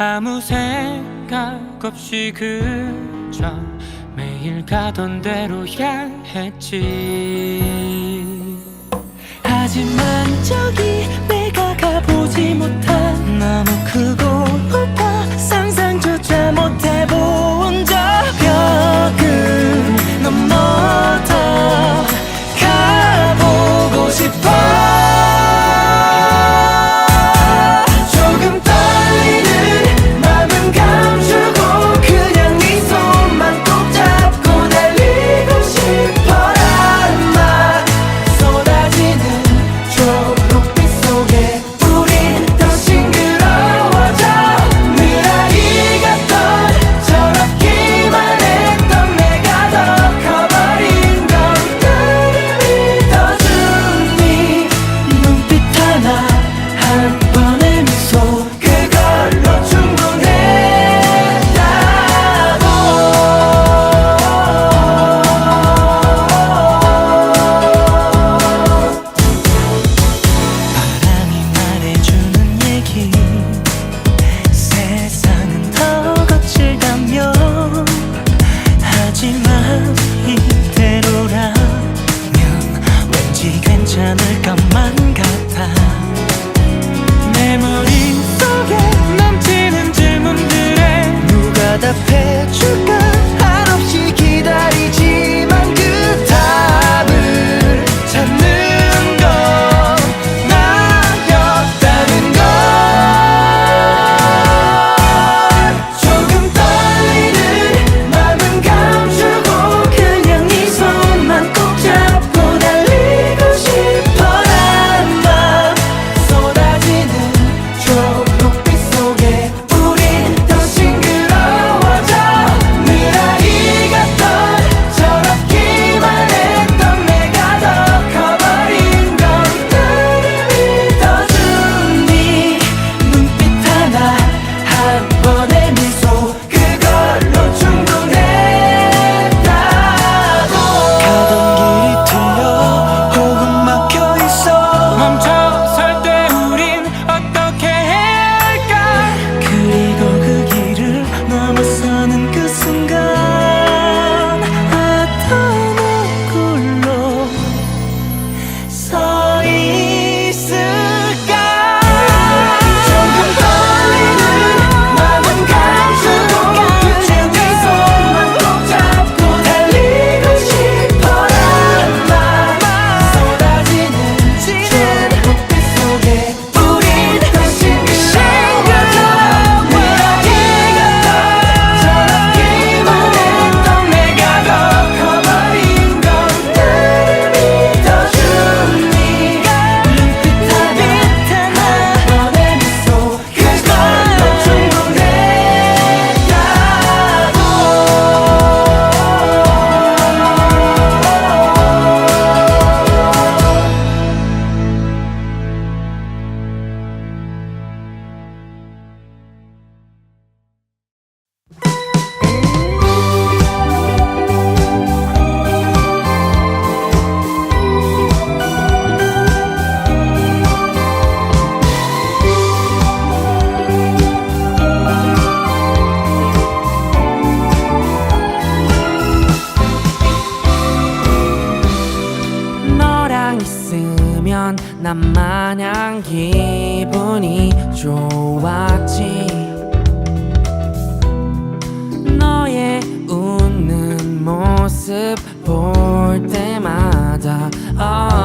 아무 생각 없이 그저 매일 가던 대로 향했지. 하지만 저기 내가 가보지 못한 너무 크고 높아 상상조차 못해본다 you 넌 나 마냥 기분이 좋았지 너의 웃는 모습 볼 때마다 oh.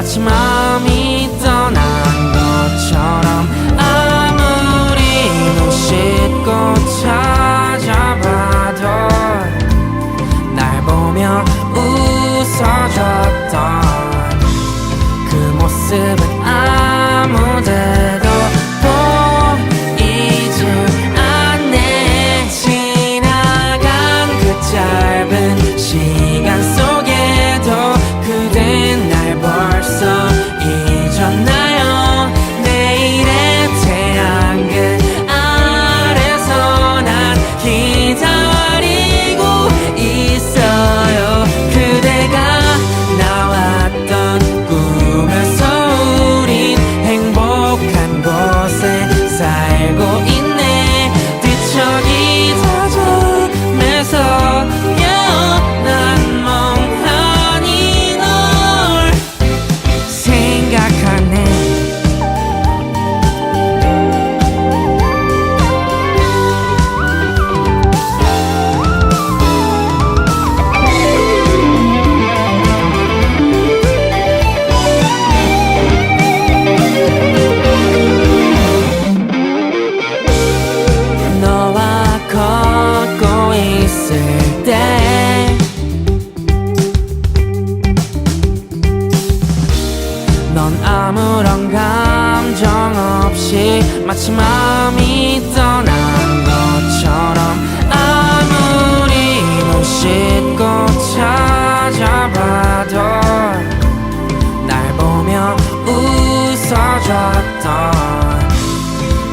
마치 마음이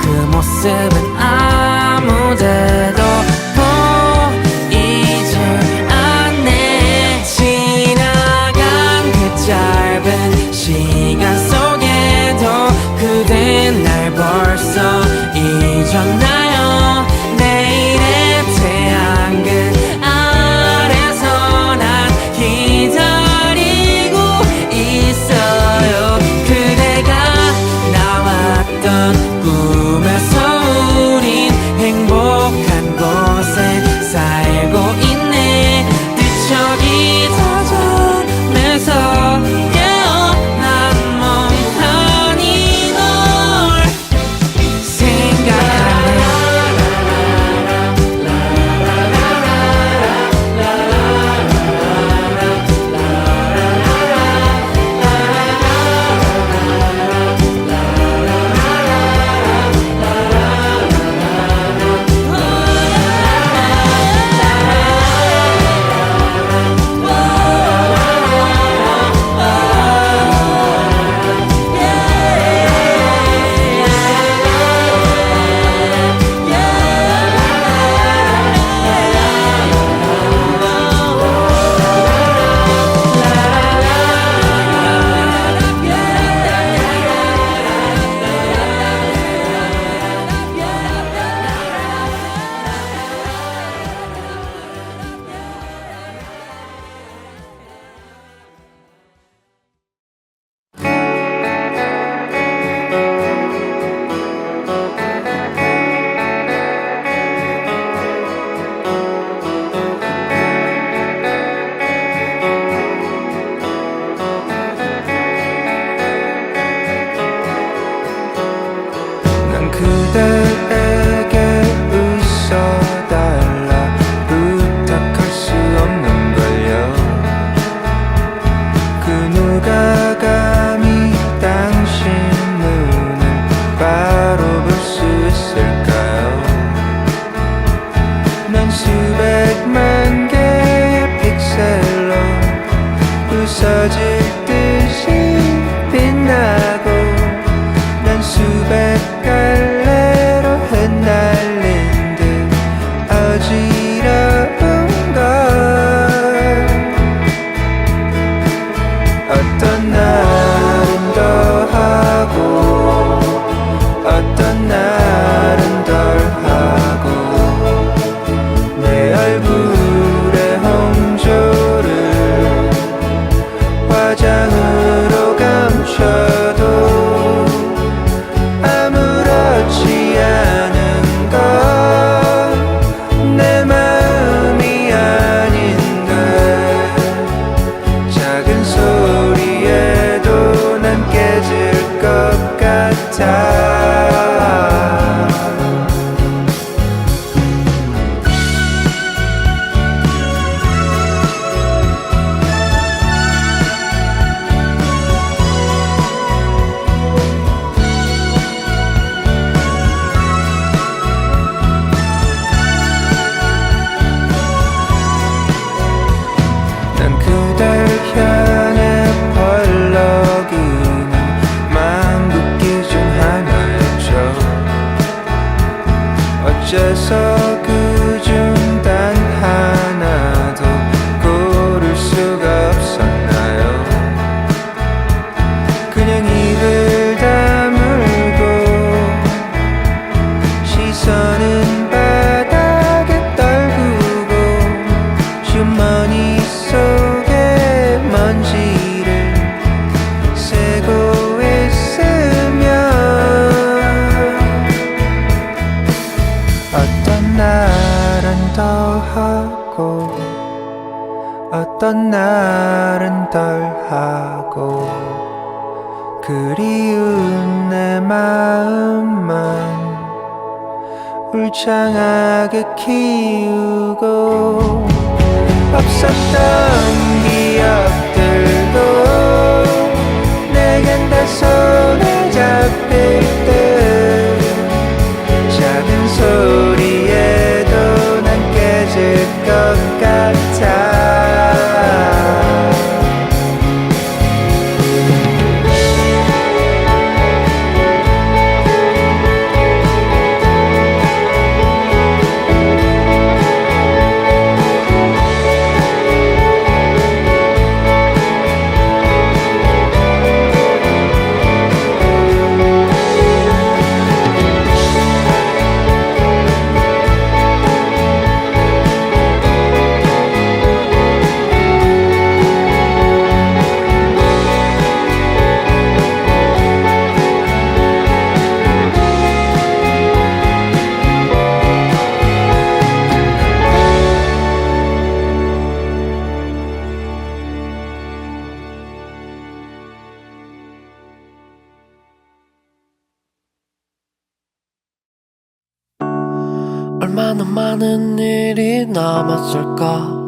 그 모습은 키우고 없었던 많은 일이 남았을까?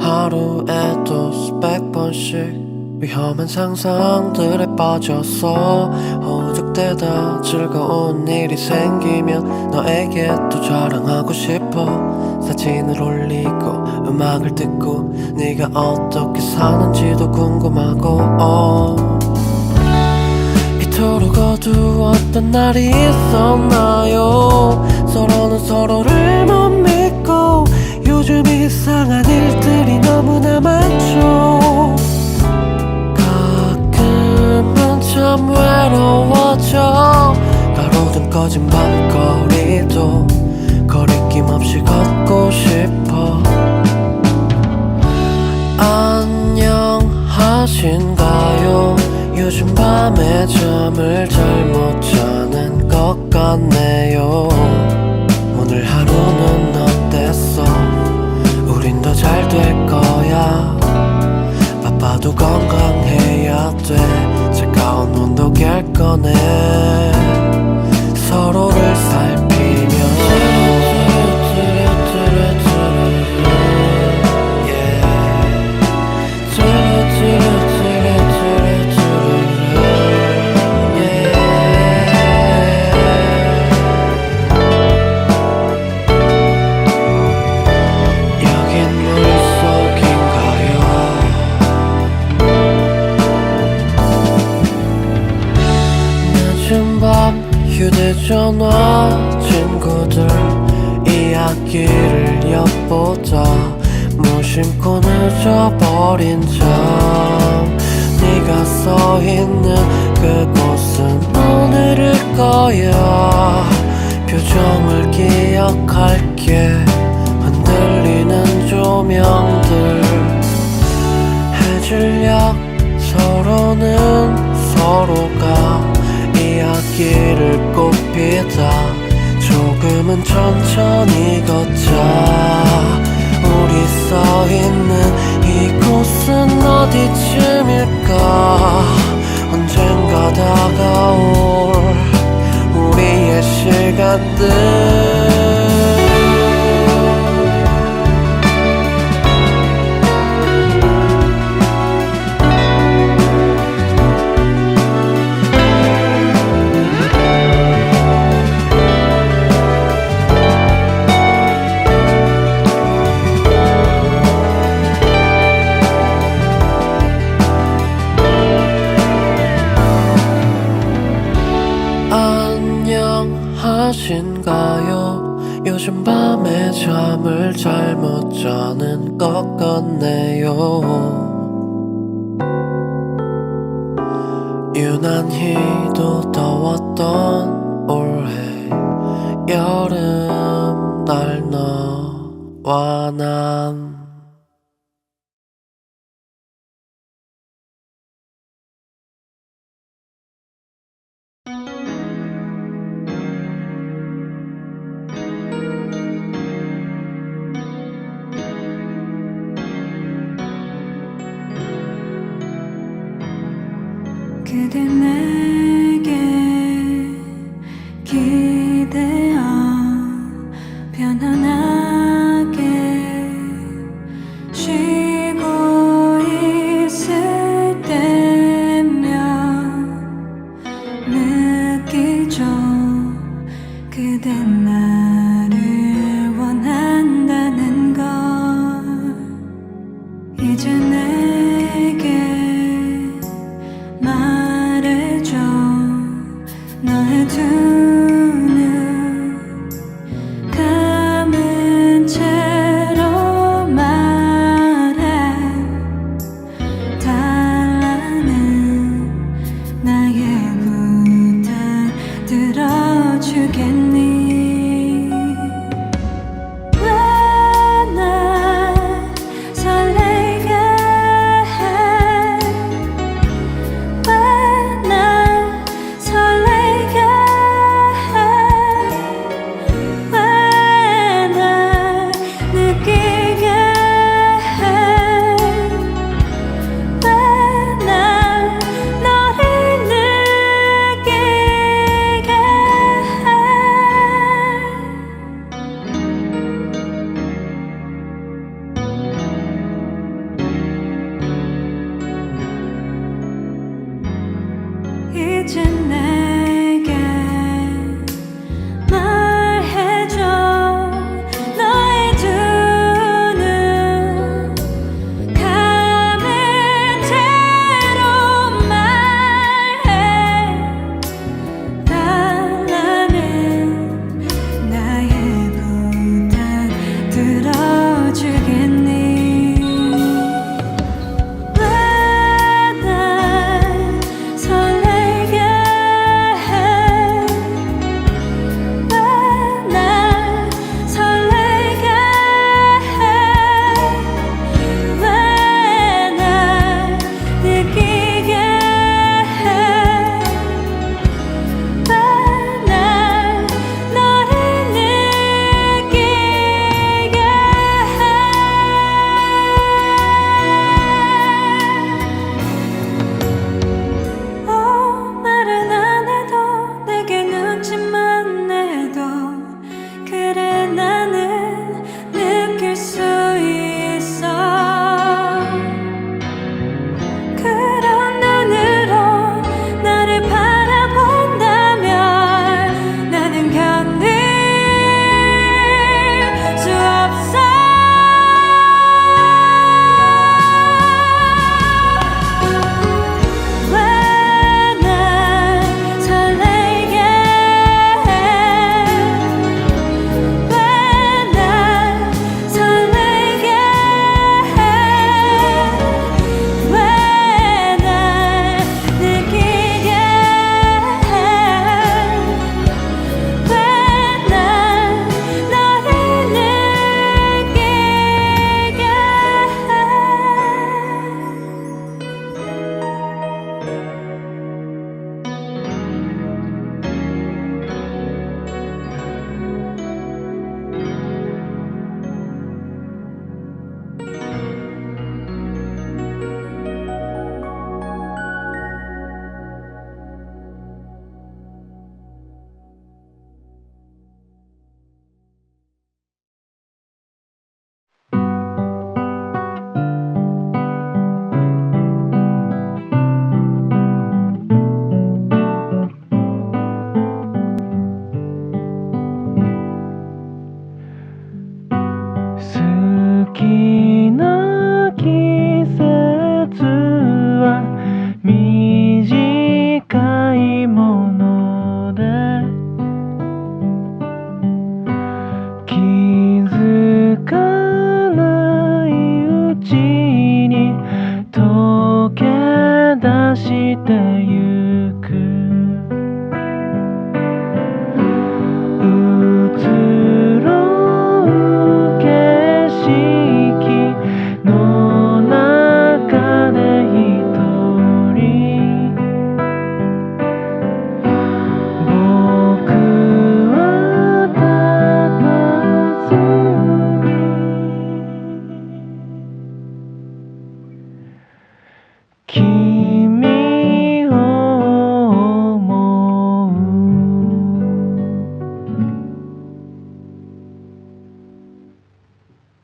하루에도 수백 번씩 위험한 상상들에 빠져서 허우적대다 즐거운 일이 생기면 너에게 또 자랑하고 싶어. 사진을 올리고 음악을 듣고 네가 어떻게 사는지도 궁금하고 어. 이토록 어두웠던 날이 있었나요 서로는 서로를 못 믿고 요즘 이상한 일들이 너무나 많죠. 가끔은 참 외로워져. 가로등 꺼진 밤거리도 거리낌 없이 걷고 싶어. 안녕하신가요? 요즘 밤에 잠을 잘 못 자는 것 같네요 될 거야. 바빠도 건강해야 돼. 차가운 온도 깰 거네 써있는 그곳은 오늘일 거야. 표정을 기억할게. 흔들리는 조명들. 해질녘 서로는 서로가 이야기를 꼽히다. 조금은 천천히 걷자. 우리 써있는 이곳은 어디쯤일까? 언젠가 다가올 우리의 시간들 그대